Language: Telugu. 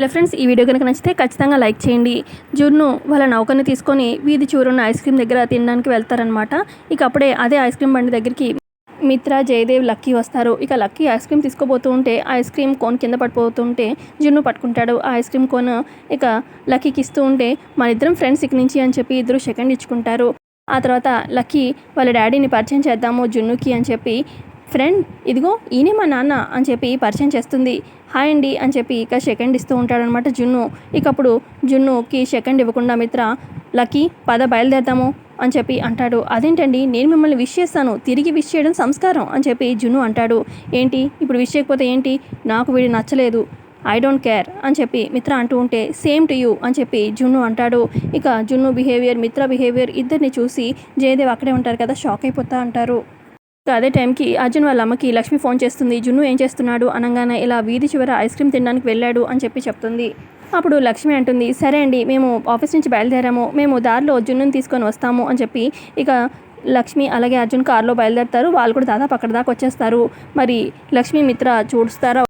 హలో ఫ్రెండ్స్ ఈ వీడియో కనుక నచ్చితే ఖచ్చితంగా లైక్ చేయండి. జున్ను వాళ్ళ నౌకని తీసుకొని వీధి చివరున్న ఐస్ క్రీమ్ దగ్గర తినడానికి వెళ్తారనమాట ఇక అప్పుడే అదే ఐస్ క్రీమ్ బండి దగ్గరికి మిత్ర జయదేవ్ లక్కీ వస్తారు. ఇక లక్కీ ఐస్ క్రీమ్ తీసుకోబోతూ ఉంటే ఐస్ క్రీమ్ కోన్ కింద పడిపోతుంటే జున్ను పట్టుకుంటాడు. ఆ ఐస్ క్రీమ్ కోన్ ఇక లక్కీకి ఇస్తూ ఉంటే మన ఇద్దరం ఫ్రెండ్స్ ఇక నుంచి అని చెప్పి ఇద్దరు సెకండ్ ఇచ్చుకుంటారు. ఆ తర్వాత లక్కీ వాళ్ళ డాడీని పరిచయం చేద్దాము జున్నుకి అని చెప్పి ఫ్రెండ్ ఇదిగో ఈయనే మా నాన్న అని చెప్పి పరిచయం చేస్తుంది. హాయ్ అండి అని చెప్పి ఇక సెకండ్ ఇస్తూ ఉంటాడనమాట జున్ను. ఇక అప్పుడు జున్నుకి సెకండ్ ఇవ్వకుండా మిత్ర లక్కీ పద బయలుదేరదాము అని చెప్పి అంటాడు. అదేంటండి నేను మిమ్మల్ని విష్ చేస్తాను. తిరిగి విష్ చేయడం సంస్కారం అని చెప్పి జున్ను అంటాడు. ఏంటి? ఇప్పుడు విష్ చేయకపోతే ఏంటి? నాకు వీడు నచ్చలేదు. ఐ డోంట్ కేర్ అని చెప్పి మిత్ర అంటూ ఉంటే సేమ్ టు యూ అని చెప్పి జున్ను అంటాడు. ఇక జున్ను బిహేవియర్ మిత్ర బిహేవియర్ ఇద్దరిని చూసి జయదేవ్ అక్కడే ఉంటారు కదా షాక్ అయిపోతా అంటారు. ఇక అదే టైంకి అర్జున్ వాళ్ళ అమ్మకి లక్ష్మి ఫోన్ చేస్తుంది. జున్ను ఏం చేస్తున్నాడు? అనగానే ఇలా వీధి చివర ఐస్ క్రీమ్ తినడానికి వెళ్ళాడు అని చెప్పి చెప్తుంది. అప్పుడు లక్ష్మి అంటుంది సరే అండి మేము ఆఫీస్ నుంచి బయలుదేరాము. మేము దారిలో జున్నుని తీసుకొని వస్తాము అని చెప్పి ఇక లక్ష్మి అలాగే అర్జున్ కారులో బయలుదేరుతారు. వాళ్ళు కూడా దాదాపు అక్కడ దాకా వచ్చేస్తారు. మరి లక్ష్మి మిత్ర చూస్తారా